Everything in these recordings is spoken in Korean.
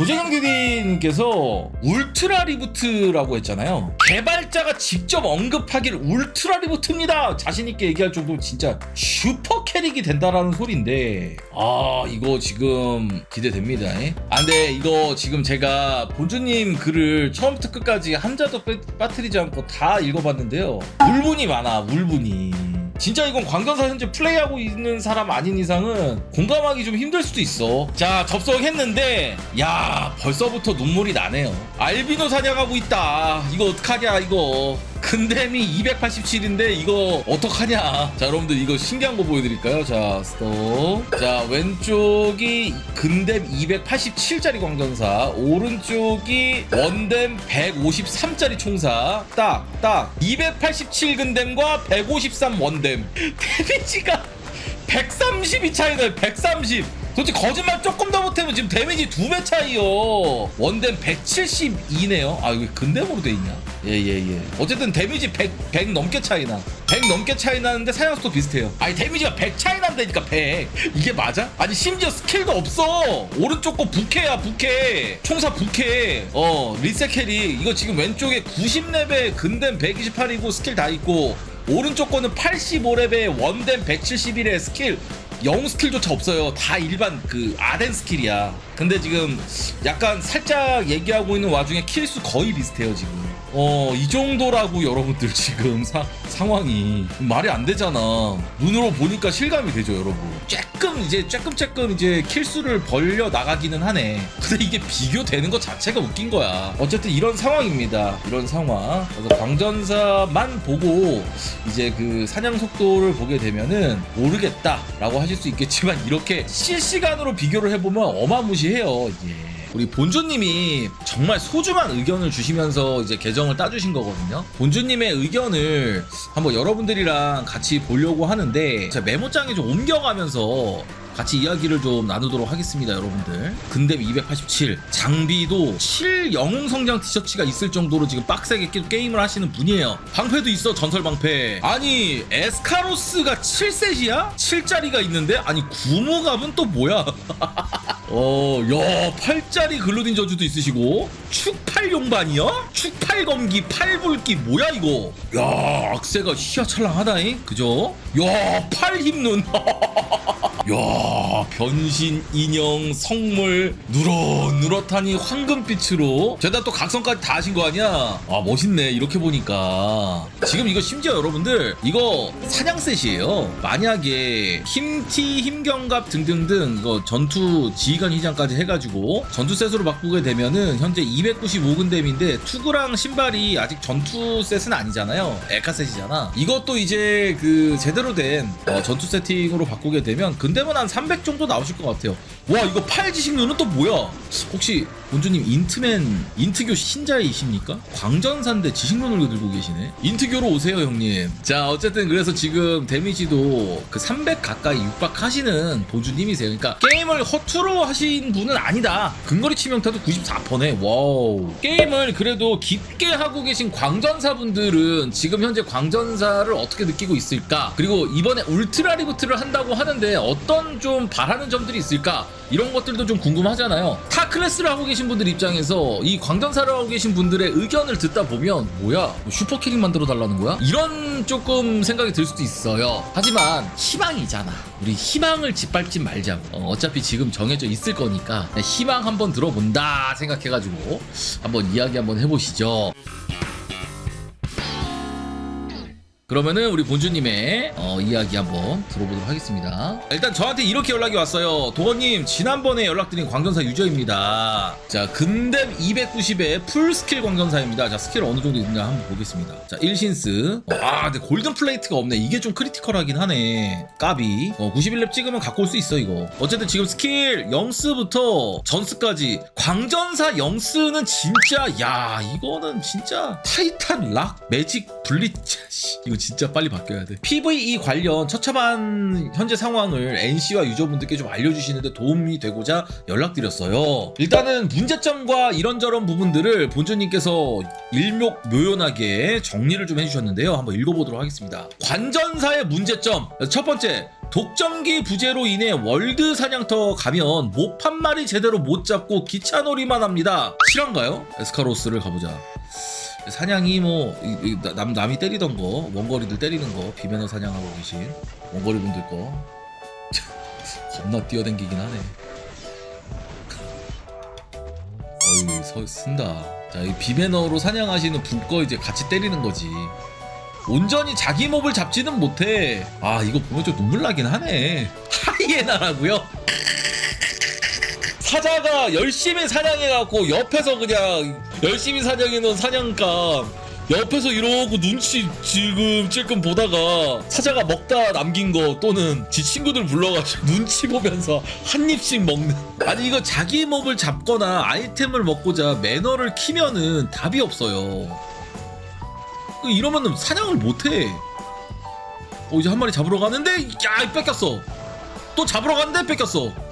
조재경 DD님께서 울트라 리부트라고 했잖아요. 개발자가 직접 언급하길 울트라 리부트입니다. 자신 있게 얘기할 정도로 진짜 슈퍼 캐릭이 된다라는 소리인데, 아, 이거 지금 기대됩니다. 예? 아, 근데 이거 지금 제가 본주님 글을 처음부터 끝까지 한자도 빼- 빠뜨리지 않고 다 읽어봤는데요. 물분이 많아, 물분이. 진짜 이건 광전사 현재 플레이하고 있는 사람 아닌 이상은 공감하기 좀 힘들 수도 있어. 자, 접속했는데, 야, 벌써부터 눈물이 나네요. 알비노 사냥하고 있다. 이거 어떡하냐, 이거. 근댐이 287인데 이거 어떡하냐? 자 여러분들 이거 신기한 거 보여드릴까요? 자 스톱. 자 왼쪽이 근댐 287짜리 광전사 오른쪽이 원댐 153짜리 총사. 딱 딱. 287 근댐과 153 원댐. 데미지가 130이 차이 나요 130 솔직히 거짓말 조금 더 못하면 지금 데미지 두 배 차이요. 원댐 172네요. 아 이거 근댐으로 돼 있냐? 예 예 예. 어쨌든 데미지 100, 100 넘게 차이 나 100 넘게 차이 나는데 사냥수도 비슷해요. 아니 데미지가 100 차이 난다니까 100 이게 맞아? 아니 심지어 스킬도 없어. 오른쪽 거 부캐야 부캐. 총사 부캐. 어 리셋 캐리. 이거 지금 왼쪽에 90레벨 근댐 128이고 스킬 다 있고 오른쪽 거는 85레벨 원댐 171의 스킬 0 스킬조차 없어요. 다 일반 그 아덴 스킬이야. 근데 지금 약간 살짝 얘기하고 있는 와중에 킬수 거의 비슷해요, 지금. 어, 이 정도라고 여러분들 지금 사, 상황이 말이 안 되잖아. 눈으로 보니까 실감이 되죠, 여러분. 조금 이제 조금조금 이제 킬수를 벌려 나가기는 하네. 근데 이게 비교되는 것 자체가 웃긴 거야. 어쨌든 이런 상황입니다. 이런 상황. 그래서 광전사만 보고 이제 그 사냥 속도를 보게 되면은 모르겠다라고 하실 수 있겠지만 이렇게 실시간으로 비교를 해보면 어마무시해 요. 이게. 우리 본주님이 정말 소중한 의견을 주시면서 이제 계정을 따주신 거거든요. 본주님의 의견을 한번 여러분들이랑 같이 보려고 하는데 제가 메모장에 좀 옮겨가면서 같이 이야기를 좀 나누도록 하겠습니다, 여러분들. 근댐 287, 장비도 7 영웅 성장 티셔츠가 있을 정도로 지금 빡세게 게- 게 임을 하시는 분이에요. 방패도 있어, 전설 방패. 아니, 에스카로스가 7셋이야? 7짜리가 있는데? 아니, 구모갑은 또 뭐야? 어, 야, 팔짜리 글루딘 저주도 있으시고, 축팔 용반이요? 축팔 검기, 팔불기, 뭐야, 이거? 야, 악세가 희야찰랑하다잉? 그죠? 야, 팔 힘눈. 야 변신 인형 성물 누렇누렇하니 황금빛으로. 죄다 또 각성까지 다 하신 거 아니야? 아 멋있네 이렇게 보니까. 지금 이거 심지어 여러분들 이거 사냥셋이에요. 만약에 힘티 힘경갑 등등등 이거 전투 지휘관 희장까지 해가지고 전투셋으로 바꾸게 되면은 현재 295근댐인데 투구랑 신발이 아직 전투셋은 아니잖아요. 에카셋이잖아. 이것도 이제 그 제대로 된 어, 전투 세팅으로 바꾸게 되면 근데면 한300 정도 나오실 것 같아요. 와 이거 팔 지식류는 또 뭐야? 혹시 본주님 인트맨 인트교 신자이십니까? 광전사인데 지식론을 들고 계시네. 인트교로 오세요 형님. 자 어쨌든 그래서 지금 데미지도 그 300 가까이 육박하시는 본주님이세요. 그러니까 게임을 허투루 하신 분은 아니다. 근거리 치명타도 94%네. 와우. 게임을 그래도 깊게 하고 계신 광전사 분들은 지금 현재 광전사를 어떻게 느끼고 있을까? 그리고 이번에 울트라 리부트를 한다고 하는데 어떤 좀 바라는 점들이 있을까? 이런 것들도 좀 궁금하잖아요. 타 클래스를 하고 계신 분들 입장에서 이 광전사를 하고 계신 분들의 의견을 듣다 보면 뭐야? 뭐 슈퍼 캐릭 만들어 달라는 거야? 이런 조금 생각이 들 수도 있어요. 하지만 희망이잖아. 우리 희망을 짓밟지 말자고. 어, 어차피 지금 정해져 있을 거니까 희망 한번 들어본다 생각해가지고 한번 이야기 한번 해보시죠. 그러면은 우리 본주님의 어, 이야기 한번 들어보도록 하겠습니다. 일단 저한테 이렇게 연락이 왔어요. 도건님 지난번에 연락드린 광전사 유저입니다. 자 근댐 290의 풀 스킬 광전사입니다. 자 스킬 어느 정도 있는가 한번 보겠습니다. 자 1신스 아 근데 골든 플레이트가 없네. 이게 좀 크리티컬하긴 하네. 까비 어, 91렙 찍으면 갖고 올 수 있어 이거. 어쨌든 지금 스킬 영스부터 전스까지 광전사 영스는 진짜 야 이거는 진짜 타이탄 락 매직 블리츠 씨, 이거 진짜 빨리 바뀌어야 돼. PVE 관련 처참한 현재 상황을 NC와 유저분들께 좀 알려주시는데 도움이 되고자 연락드렸어요. 일단은 문제점과 이런저런 부분들을 본주님께서 일목묘연하게 정리를 좀 해주셨는데요. 한번 읽어보도록 하겠습니다. 관전사의 문제점 첫 번째 독점기 부재로 인해 월드 사냥터 가면 못 한 마리 제대로 못 잡고 기차놀이만 합니다. 실한가요? 에스카로스를 가보자. 사냥이 뭐 이- 이 남, 남이 때리던 거 원거리들 때리는 거 비매너 사냥하고 계신 원거리 분들 거 겁나 뛰어댕기긴 하네. 어이 서 쓴다. 자, 이 비매너로 사냥하시는 분거 이제 같이 때리는 거지. 온전히 자기 몹을 잡지는 못해. 아, 이거 보면 좀 눈물 나긴 하네. 하이에나라고요? 사자가 열심히 사냥해갖고 옆에서 그냥 열심히 사냥해놓은 사냥감 옆에서 이러고 눈치 질끔질끔 보다가 사자가 먹다 남긴 거 또는 지 친구들 불러가지고 눈치 보면서 한 입씩 먹는. 아니 이거 자기 몹을 잡거나 아이템을 먹고자 매너를 키면은 답이 없어요. 이러면은 사냥을 못해. 어 이제 한 마리 잡으러 가는데 야 뺏겼어. 또 잡으러 갔는데 뺏겼어. 이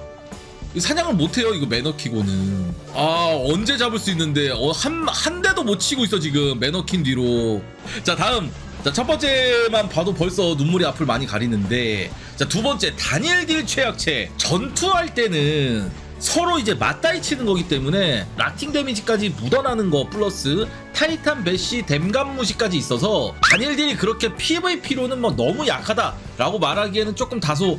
사냥을 못해요 이거 매너키고는. 아 언제 잡을 수 있는데. 어, 한, 한 대도 못 치고 있어 지금 매너킨 뒤로. 자 다음. 자 첫 번째만 봐도 벌써 눈물이 앞을 많이 가리는데. 자 두 번째. 다니엘 딜 최악체. 전투할 때는 서로 이제 맞다이 치는 거기 때문에 라팅 데미지까지 묻어나는 거 플러스 타이탄 배시 댐감 무시까지 있어서 다니엘 딜이 그렇게 PVP로는 뭐 너무 약하다라고 말하기에는 조금 다소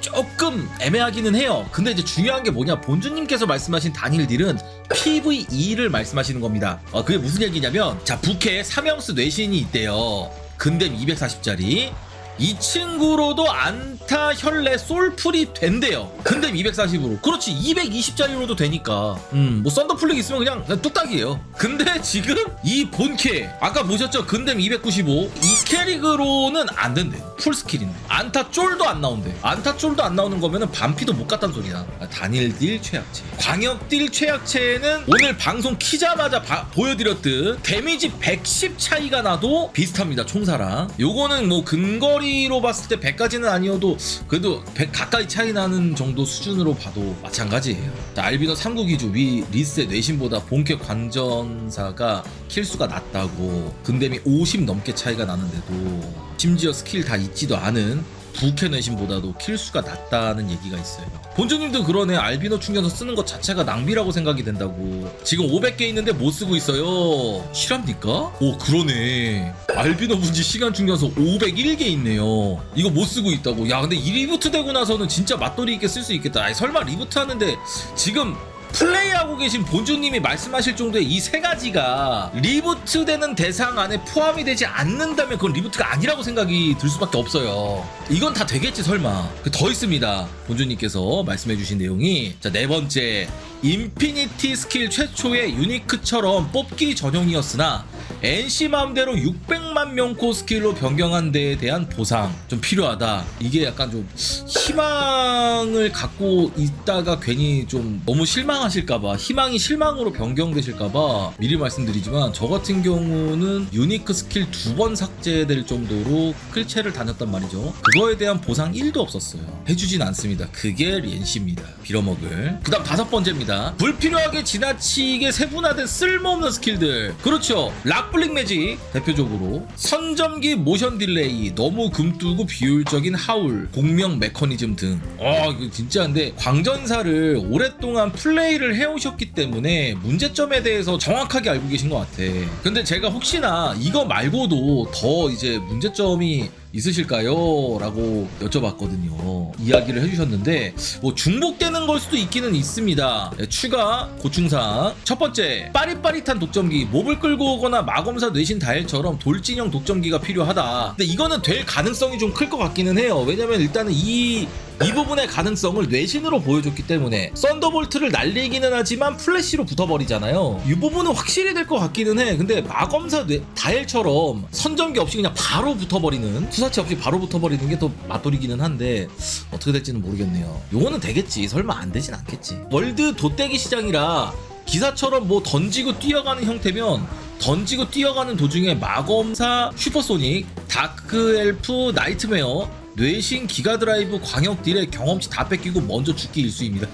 조금 애매하기는 해요. 근데 이제 중요한 게 뭐냐? 본주님께서 말씀하신 단일 딜은 PVE를 말씀하시는 겁니다. 어, 그게 무슨 얘기냐면, 자, 부캐 삼형스 뇌신이 있대요. 근댐 240짜리. 이 친구로도 안타 혈레 솔풀이 된대요. 근댐 240으로. 그렇지, 220짜리로도 되니까. 음, 뭐 썬더플릭 있으면 그냥, 그냥 뚝딱이에요. 근데 지금 이 본캐, 아까 보셨죠? 근댐 295. 이 캐릭으로는 안 된대. 풀 스킬인데. 안타 쫄도 안 나온대. 안타 쫄도 안 나오는 거면은 반피도 못 갔단 소리야. 아, 단일 딜 최악체. 광역 딜 최악체는 오늘 방송 키자마자 바- 보여드렸듯 데미지 110 차이가 나도 비슷합니다. 총사랑. 요거는 뭐 근거리 로 봤을 때 100까지는 아니어도 그래도 100 가까이 차이 나는 정도 수준으로 봐도 마찬가지예요. 자, 알비노 3구 기주 위 리스의 뇌신보다 본캐 관전사가 킬수가 낮다고 근데미 50 넘게 차이가 나는데도 심지어 스킬 다 있지도 않은 부캐 뇌신보다도 킬수가 낮다는 얘기가 있어요. 본주님도 그러네. 알비노 충전소 쓰는 것 자체가 낭비라고 생각이 된다고. 지금 500개 있는데 못 쓰고 있어요. 실합니까? 오, 그러네. 알비노 분지 시간 충전소 501개 있네요. 이거 못 쓰고 있다고. 야, 근데 이 리부트 되고 나서는 진짜 맛돌이 있게 쓸 수 있겠다. 아니, 설마 리부트 하는데 지금 플레이하고 계신 본주님이 말씀하실 정도의 이 세 가지가 리부트 되는 대상 안에 포함이 되지 않는다면 그건 리부트가 아니라고 생각이 들 수밖에 없어요. 이건 다 되겠지 설마. 그더 있습니다. 본주님께서 말씀해주신 내용이 자 네 번째 인피니티 스킬 최초의 유니크처럼 뽑기 전용이었으나 NC 마음대로 600만 명코 스킬로 변경한 데에 대한 보상 좀 필요하다. 이게 약간 좀 희망을 갖고 있다가 괜히 좀 너무 실망하실까봐 희망이 실망으로 변경되실까봐 미리 말씀드리지만 저 같은 경우는 유니크 스킬 두 번 삭제될 정도로 클체를 다녔단 말이죠. 그거에 대한 보상 1도 없었어요. 해주진 않습니다. 그게 리엔씨입니다. 빌어먹을. 그 다음 다섯 번째입니다. 불필요하게 지나치게 세분화된 쓸모없는 스킬들. 그렇죠. 락 블릭 매직 대표적으로 선점기 모션 딜레이 너무 금뜨고 비효율적인 하울 공명 메커니즘 등. 아 이거 진짜 근데 광전사를 오랫동안 플레이를 해오셨기 때문에 문제점에 대해서 정확하게 알고 계신 것 같아. 근데 제가 혹시나 이거 말고도 더 이제 문제점이 있으실까요? 라고 여쭤봤거든요. 이야기를 해주셨는데, 뭐 중복되는 걸 수도 있기는 있습니다. 네, 추가 고충사항. 첫 번째, 빠릿빠릿한 독점기. 몹을 끌고 오거나 마 검사 뇌신 다일처럼 돌진형 독점기가 필요하다. 근데 이거는 될 가능성이 좀 클 것 같기는 해요. 왜냐면 일단은 이 이 부분의 가능성을 뇌신으로 보여줬기 때문에 썬더볼트를 날리기는 하지만 플래시로 붙어버리잖아요. 이 부분은 확실히 될 것 같기는 해. 근데 마검사 뇌, 다엘처럼 선점기 없이 그냥 바로 붙어버리는 투사체 없이 바로 붙어버리는 게더 맛돌이기는 한데 어떻게 될지는 모르겠네요. 요거는 되겠지. 설마 안 되진 않겠지. 월드 돗대기 시장이라 기사처럼 뭐 던지고 뛰어가는 형태면 던지고 뛰어가는 도중에 마검사 슈퍼소닉 다크엘프 나이트메어 뇌신 기가드라이브 광역 딜의 경험치 다 뺏기고 먼저 죽기 일수입니다.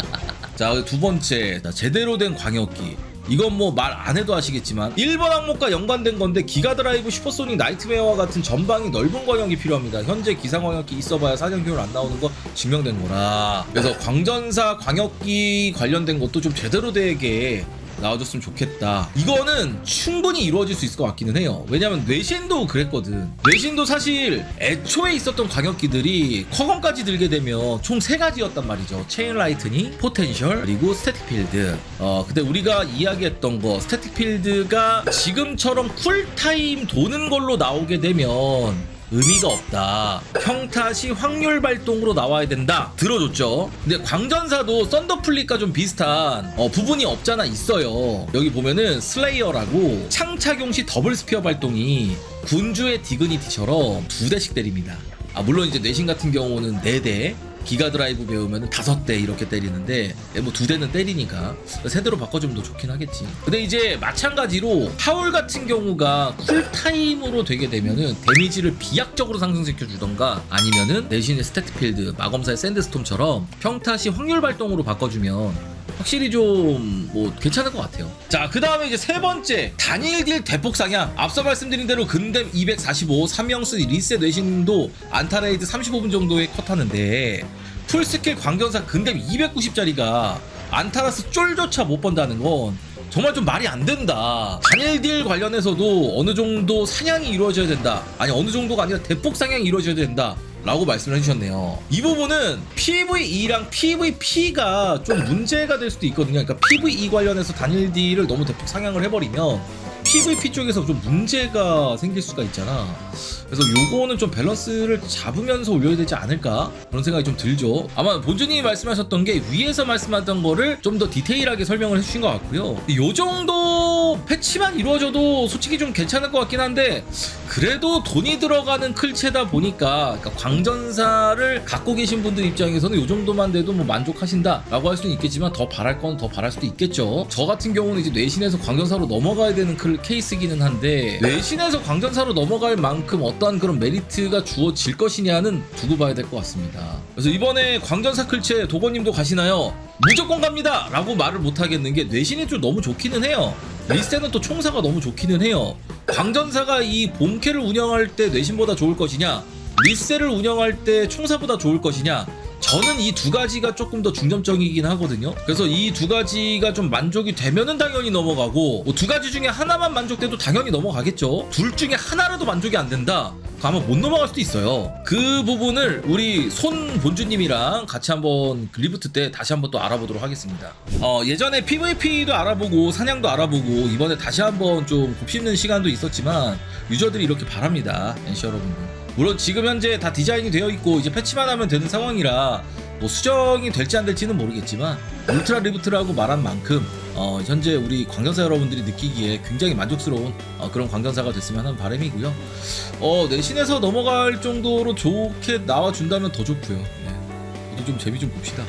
자, 두 번째. 자, 제대로 된 광역기. 이건 뭐 말 안 해도 아시겠지만 1번 항목과 연관된 건데 기가 드라이브 슈퍼소닉 나이트메어와 같은 전방이 넓은 광역이 필요합니다. 현재 기상 광역기 있어봐야 사전 기울 안 나오는 거 증명된 거라. 그래서 광전사 광역기 관련된 것도 좀 제대로 되게 나와줬으면 좋겠다. 이거는 충분히 이루어질 수 있을 것 같기는 해요. 왜냐면 뇌신도 그랬거든. 뇌신도 사실 애초에 있었던 광역기들이 커건까지 들게 되면 총 세 가지였단 말이죠. 체인 라이트닝, 포텐셜, 그리고 스태틱 필드. 어, 근데 우리가 이야기했던 거 스태틱 필드가 지금처럼 쿨타임 도는 걸로 나오게 되면 의미가 없다. 평타시 확률 발동으로 나와야 된다. 들어줬죠. 근데 광전사도 썬더플릿과 좀 비슷한 어, 부분이 없잖아 있어요. 여기 보면은 슬레이어라고 창착용 시 더블 스피어 발동이 군주의 디그니티처럼 두 대씩 때립니다. 아 물론 이제 뇌신 같은 경우는 네 대. 기가 드라이브 배우면 다섯 대 이렇게 때리는데 뭐 두 대는 때리니까 세 대로 바꿔주면 더 좋긴 하겠지. 근데 이제 마찬가지로 하울 같은 경우가 쿨타임으로 되게 되면은 데미지를 비약적으로 상승시켜 주던가 아니면은 내신의 스태트 필드 마검사의 샌드스톰처럼 평타시 확률 발동으로 바꿔주면 확실히 좀 뭐 괜찮을 것 같아요. 자, 그 다음에 이제 세 번째 단일 딜 대폭 상향. 앞서 말씀드린 대로 근댐 245, 3명스 리셋 뇌신도 안타레이드 35분 정도에 컷하는데 풀스킬 광전사 근댐 290짜리가 안타라스 쫄조차 못 번다는 건 정말 좀 말이 안 된다. 단일 딜 관련해서도 어느 정도 사냥이 이루어져야 된다. 아니 어느 정도가 아니라 대폭 사냥이 이루어져야 된다. 라고 말씀을 해주셨네요. 이 부분은 PVE랑 PVP가 좀 문제가 될 수도 있거든요. 그러니까 PVE 관련해서 단일 딜을 너무 대폭 상향을 해버리면 PVP 쪽에서 좀 문제가 생길 수가 있잖아. 그래서 요거는 좀 밸런스를 잡으면서 올려야 되지 않을까? 그런 생각이 좀 들죠. 아마 본주님이 말씀하셨던 게 위에서 말씀하던 거를 좀 더 디테일하게 설명을 해주신 것 같고요. 요 정도 패치만 이루어져도 솔직히 좀 괜찮을 것 같긴 한데 그래도 돈이 들어가는 클체다 보니까 그러니까 광전사를 갖고 계신 분들 입장에서는 요 정도만 돼도 뭐 만족하신다라고 할 수는 있겠지만 더 바랄 건 더 바랄 수도 있겠죠. 저 같은 경우는 이제 뇌신에서 광전사로 넘어가야 되는 클 케이스기는 한데 뇌신에서 광전사로 넘어갈 만큼 어떠한 그런 메리트가 주어질 것이냐는 두고 봐야 될 것 같습니다. 그래서 이번에 광전사 클체 도건님도 가시나요? 무조건 갑니다! 라고 말을 못 하겠는 게 뇌신이 좀 너무 좋기는 해요. 리스테는 또 총사가 너무 좋기는 해요. 광전사가 이 본캐를 운영할 때 뇌신보다 좋을 것이냐, 리세를 운영할 때 총사보다 좋을 것이냐, 저는 이 두 가지가 조금 더 중점적이긴 하거든요. 그래서 이 두 가지가 좀 만족이 되면은 당연히 넘어가고 뭐 두 가지 중에 하나만 만족돼도 당연히 넘어가겠죠. 둘 중에 하나라도 만족이 안 된다. 아마 못 넘어갈 수도 있어요. 그 부분을 우리 손 본주님이랑 같이 한번 글리프트 때 다시 한번 또 알아보도록 하겠습니다. 어, 예전에 PVP도 알아보고 사냥도 알아보고 이번에 다시 한번 좀 곱씹는 시간도 있었지만 유저들이 이렇게 바랍니다. NC 여러분들. 물론 지금 현재 다 디자인이 되어 있고 이제 패치만 하면 되는 상황이라 뭐 수정이 될지 안 될지는 모르겠지만 울트라 리부트라고 말한 만큼 어, 현재 우리 광전사 여러분들이 느끼기에 굉장히 만족스러운 어, 그런 광전사가 됐으면 하는 바람이고요. 어, 내신에서 넘어갈 정도로 좋게 나와준다면 더 좋고요. 예. 저도 좀 재미 좀 봅시다.